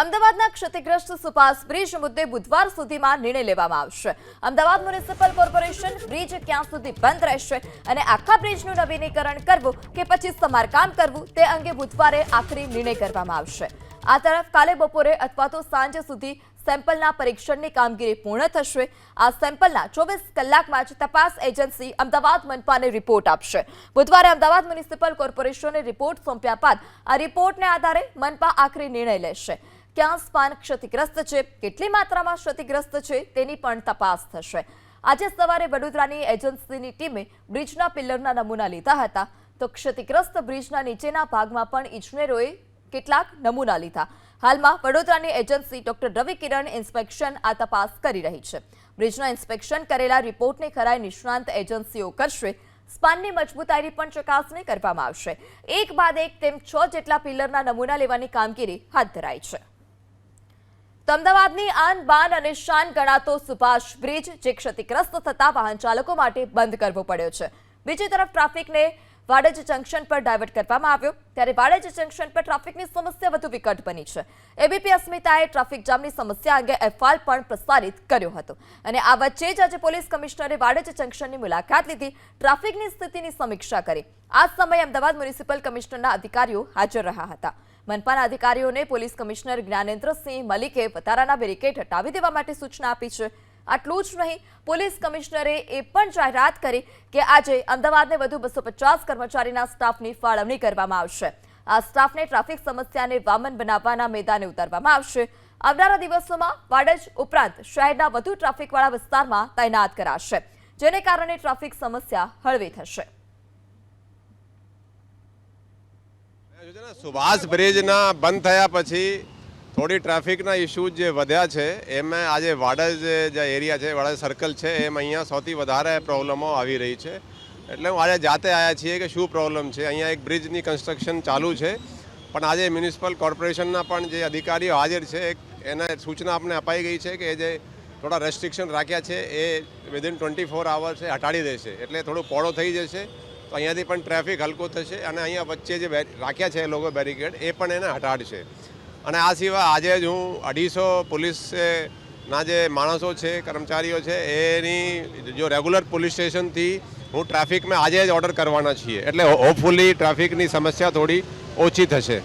અમદાવાદના ક્ષતિગ્રસ્ત સુપાસ બ્રિજ મુદ્દે બુધવાર સુધીમાં નિર્ણય લેવામાં આવશે. અમદાવાદ મ્યુનિસિપલ કોર્પોરેશન બ્રિજ ક્યાં સુધી બંધ રહેશે અને આખા બ્રિજનું નવીનીકરણ કરવું કે પછી સમારકામ કરવું તે અંગે બુધવારે આખરી નિર્ણય કરવામાં આવશે. આ તરફ કાલે બપોરે અથવા તો સાંજ સુધી સેમ્પલના પરીક્ષણની કામગીરી પૂર્ણ થશે. આ સેમ્પલના ચોવીસ કલાકમાં જ તપાસ એજન્સી અમદાવાદ મનપાને રિપોર્ટ આપશે. બુધવારે અમદાવાદ મ્યુનિસિપલ કોર્પોરેશનને રિપોર્ટ સોંપ્યા બાદ આ રિપોર્ટને આધારે મનપા આખરી નિર્ણય લેશે. ક્યાં સ્પાન ક્ષતિગ્રસ્ત છે? કેટલી માત્રામાં ક્ષતિગ્રસ્ત છે? તેની પણ તપાસ થશે. આજે સવારે વડોદરાની એજન્સીની ટીમે બ્રિજના પિલ્લરના નમૂના લીધા હતા. તો ક્ષતિગ્રસ્ત બ્રિજના નીચેના ભાગમાં પણ ઇજનેરોએ કેટલાક નમૂના લીધા. હાલમાં વડોદરાની agency doctor Ravi Kiran inspection આ તપાસ કરી રહી છે. બ્રિજના ઇન્સ્પેક્શન કરેલા રિપોર્ટને ખરાય નિષ્ણાંત એજન્સીઓ કરશે. સ્પાનની મજબૂતાઈની પણ ચકાસણી કરવામાં આવશે. એક બાદ એક તેમ છ જેટલા પિલ્લરના નમૂના લેવાની કામગીરી હાથ ધરાઈ છે. અમદાવાદની આન બાન અને શાન ગણાતો સુભાષ બ્રિજ જે ક્ષતિગ્રસ્ત થતા વાહન ચાલકો માટે બંધ કરવો પડ્યો છે. બીજી તરફ ટ્રાફિકને વાડજ જંકશન પર ડાયવર્ટ કરવામાં આવ્યો. ત્યારે વાડજ જંકશન પર ટ્રાફિકની સમસ્યા વધુ વિકટ બની છે. એબીપી અસ્મિતાએ ટ્રાફિક જામની સમસ્યા અંગે અહેવાલ પણ પ્રસારિત કર્યો હતો. અને આ વચ્ચે જ આજે પોલીસ કમિશનરે વાડજ જંકશનની મુલાકાત લીધી, ટ્રાફિકની સ્થિતિની સમીક્ષા કરી. આ સમયે અમદાવાદ મ્યુનિસિપલ કમિશનરના અધિકારીઓ હાજર રહ્યા હતા. મનપાના અધિકારીઓને પોલીસ કમિશનર જ્ઞાનેન્દ્રસિંહ મલિકે વધારાના બેરિકેડ હટાવી દેવા માટે સૂચના આપી છે. આટલું જ નહીં, પોલીસ કમિશનરે એ પણ જાહેરાત કરી કે આજે અમદાવાદને વધુ બસો પચાસ કર્મચારીના સ્ટાફની ફાળવણી કરવામાં આવશે. આ સ્ટાફને ટ્રાફિક સમસ્યાને વામન બનાવવાના મેદાને ઉતારવામાં આવશે. આવનારા દિવસોમાં વાડજ ઉપરાંત શહેરના વધુ ટ્રાફિકવાળા વિસ્તારમાં તૈનાત કરાશે, જેને કારણે ટ્રાફિક સમસ્યા હળવી થશે. સુભાષ બ્રિજના બંધ થયા પછી થોડી ટ્રાફિકના ઇસ્યુઝ જે વધ્યા છે, એમાં આજે વાડજ જે એરિયા છે, વાડજ સર્કલ છે, એમ અહીંયા સૌથી વધારે પ્રોબ્લમો આવી રહી છે. એટલે હું આજે જાતે આવ્યા છીએ કે શું પ્રોબ્લેમ છે? અહીંયા એક બ્રિજની કન્સ્ટ્રક્શન ચાલુ છે. પણ આજે મ્યુનિસિપલ કોર્પોરેશનના પણ જે અધિકારીઓ હાજર છે એને સૂચના આપણે અપાઈ ગઈ છે કે જે થોડા રેસ્ટ્રિક્શન રાખ્યા છે, એ વિધિન ટ્વેન્ટી ફોર આવર્સ હટાડી દેશે. એટલે થોડું પોળો થઈ જશે. અહીંયાથી પણ ટ્રાફિક હલકો થશે અને અહીંયા વચ્ચે જે રાખ્યા છે એ લોકો બેરિકેડ, એ પણ એને હટાડશે. અને આ સિવાય આજે જ હું અઢીસો પોલીસના જે માણસો છે, કર્મચારીઓ છે, એની જો રેગ્યુલર પોલીસ સ્ટેશનથી હું ટ્રાફિકમાં આજે જ ઓર્ડર કરવાના છીએ. એટલે હોપફુલી ટ્રાફિકની સમસ્યા થોડી ઓછી થશે.